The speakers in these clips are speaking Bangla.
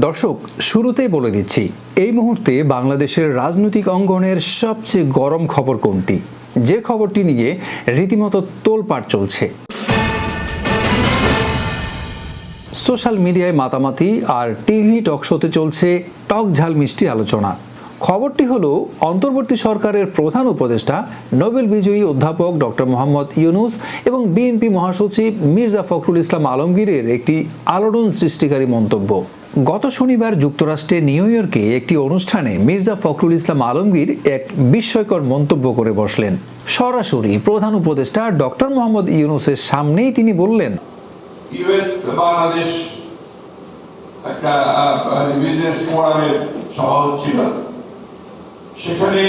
দর্শক, শুরুতেই বলে দিচ্ছি, এই মুহূর্তে বাংলাদেশের রাজনৈতিক অঙ্গনের সবচেয়ে গরম খবর কোনটি? যে খবরটি নিয়ে রীতিমতো তোলপাড় চলছে। সোশ্যাল মিডিয়ায় মাতামাতি আর টিভি টক শোতে চলছে টক ঝাল মিষ্টি আলোচনা। খবরটি হলো, অন্তর্বর্তী সরকারের প্রধান উপদেষ্টা, নোবেল বিজয়ী অধ্যাপক ডক্টর মোহাম্মদ ইউনুস এবং বিএনপি মহাসচিব মির্জা ফখরুল ইসলাম আলমগীরের একটি আলোড়ন সৃষ্টিকারী মন্তব্য। গত শনিবার যুক্তরাষ্ট্রে নিউ ইয়র্কে একটি অনুষ্ঠানে মির্জা ফখরুল ইসলাম আলমগীর এক বিস্ময়কর মন্তব্য করে বসলেন। সরাসরি প্রধান উপদেষ্টা ডক্টর মোহাম্মদ ইউনুসের সামনেই তিনি বললেন বাংলাদেশ একটা বিজনেস ফোরামের সভা হচ্ছিল। সেখানে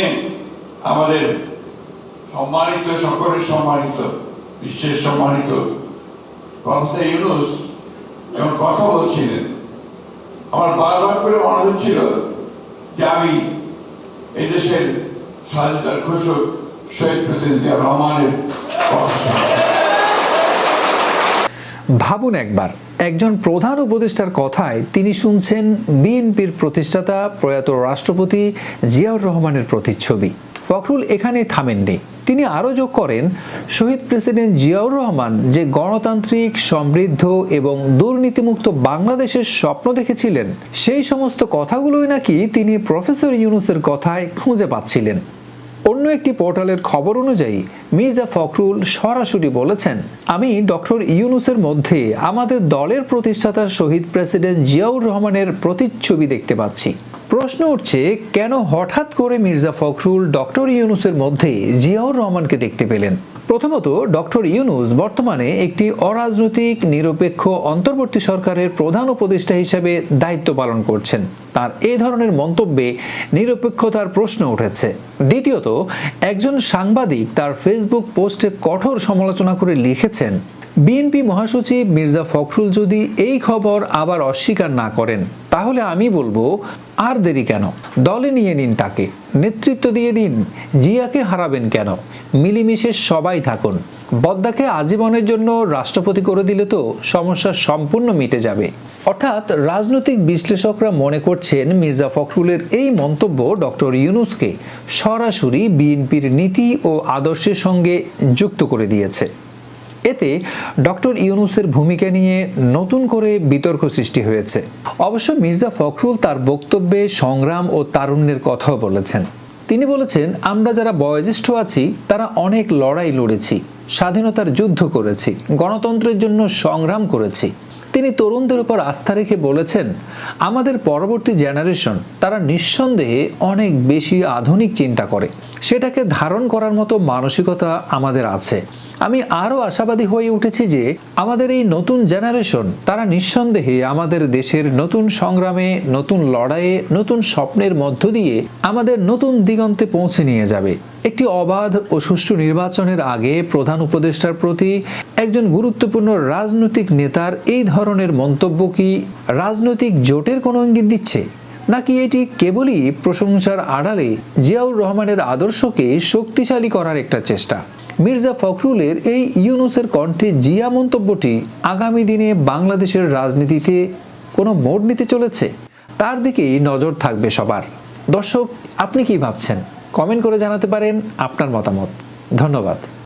আমাদের সম্মানিত, সকলের সম্মানিত, বিশ্বের সম্মানিত ইউনুস যখন কথা বলছিলেন আমার বারবার করে মনে হচ্ছিল যে আমি এই দেশের স্বাধীনতার ঘোষক শহীদ প্রেসিডেন্ট জিয়া রহমানের ভাবুন একবার, একজন প্রধান উপদেষ্টার কথায় তিনি শুনছেন বিএনপির প্রতিষ্ঠাতা প্রয়াত রাষ্ট্রপতি জিয়াউর রহমানের প্রতিচ্ছবি। ফখরুল এখানে থামেননি। তিনি আরও যোগ করেন, শহীদ প্রেসিডেন্ট জিয়াউর রহমান যে গণতান্ত্রিক, সমৃদ্ধ এবং দুর্নীতিমুক্ত বাংলাদেশের স্বপ্ন দেখেছিলেন, সেই সমস্ত কথাগুলোই নাকি তিনি প্রফেসর ইউনুসের কথায় খুঁজে পাচ্ছিলেন। অন্য একটি পোর্টালের খবর অনুযায়ী, মির্জা ফখরুল সরাসরি বলেছেন, আমি ডক্টর ইউনুসের মধ্যে আমাদের দলের প্রতিষ্ঠাতা শহীদ প্রেসিডেন্ট জিয়াউর রহমানের প্রতিচ্ছবি দেখতে পাচ্ছি। প্রশ্ন উঠছে, কেন হঠাৎ করে মির্জা ফখরুল ডক্টর ইউনুসের মধ্যে জিয়াউর রহমানকে দেখতে পেলেন? প্রথমত, ডক্টর ইউনুস বর্তমানে একটি অরাজনৈতিক, নিরপেক্ষ, অন্তর্বর্তী সরকারের প্রধান উপদেষ্টা হিসেবে দায়িত্ব পালন করছেন। তার এ ধরনের মন্তব্যে নিরপেক্ষতার প্রশ্ন উঠেছে। দ্বিতীয়ত, একজন সাংবাদিক তার ফেসবুক পোস্টে কঠোর সমালোচনা করে লিখেছেন বিএনপি মহাসচিব মির্জা ফখরুল যদি এই খবর আবার অস্বীকার না করেন, তাহলে আমি বলব, আর দেরি কেন? দলে নিয়ে নিন তাকে। নেতৃত্ব দিয়ে দিন। জিয়াকে হারাবেন কেন? মিলিমিশে সবাই থাকুন। বদ্দাকে আজীবনের জন্য রাষ্ট্রপতি করে দিলে তো সমস্যা সম্পূর্ণ মিটে যাবে। অর্থাৎ রাজনৈতিক বিশ্লেষকরা মনে করছেন মির্জা ফখরুলের এই মন্তব্য ডক্টর ইউনুসকে সরাসরি বিএনপির নীতি ও আদর্শের সঙ্গে যুক্ত করে দিয়েছে। এতে ডক্টর ইউনুসের ভূমিকা নিয়ে নতুন করে বিতর্ক সৃষ্টি হয়েছে। অবশ্য মির্জা ফখরুল তার বক্তব্যে সংগ্রাম ও তারুণ্যের কথাও বলেছেন। তিনি বলেছেন, আমরা যারা বয়োজ্যেষ্ঠ আছি, তারা অনেক লড়াই লড়েছি, স্বাধীনতার যুদ্ধ করেছি, গণতন্ত্রের জন্য সংগ্রাম করেছি। তিনি তরুণদের উপর আস্থা রেখে বলেছেন, আমাদের পরবর্তী জেনারেশন তারা নিঃসন্দেহে অনেক বেশি আধুনিক চিন্তা করে। সেটাকে ধারণ করার মতো মানসিকতা আমাদের আছে। আমি আরও আশাবাদী হয়ে উঠেছি যে, আমাদের এই নতুন জেনারেশন তারা নিঃসন্দেহে আমাদের দেশের নতুন সংগ্রামে, নতুন লড়াইয়ে, নতুন স্বপ্নের মধ্য দিয়ে আমাদের নতুন দিগন্তে পৌঁছে নিয়ে যাবে। একটি অবাধ ও সুষ্ঠু নির্বাচনের আগে প্রধান উপদেষ্টার প্রতি একজন গুরুত্বপূর্ণ রাজনৈতিক নেতার এই ধরনের মন্তব্য কি রাজনৈতিক জোটের কোনো ইঙ্গিত দিচ্ছে? নাকি এটি কেবলই প্রশংসার আড়ালে জিয়াউর রহমানের আদর্শকে শক্তিশালী করার একটা চেষ্টা? মির্জা ফখরুলের এই ইউনুসের কণ্ঠে জিয়া মন্তব্যটি আগামী দিনে বাংলাদেশের রাজনীতিতে কোনো মোড় নিতে চলেছে? তার দিকেই নজর থাকবে সবার। দর্শক, আপনি কি ভাবছেন? কমেন্ট করে জানাতে পারেন আপনার মতামত। ধন্যবাদ।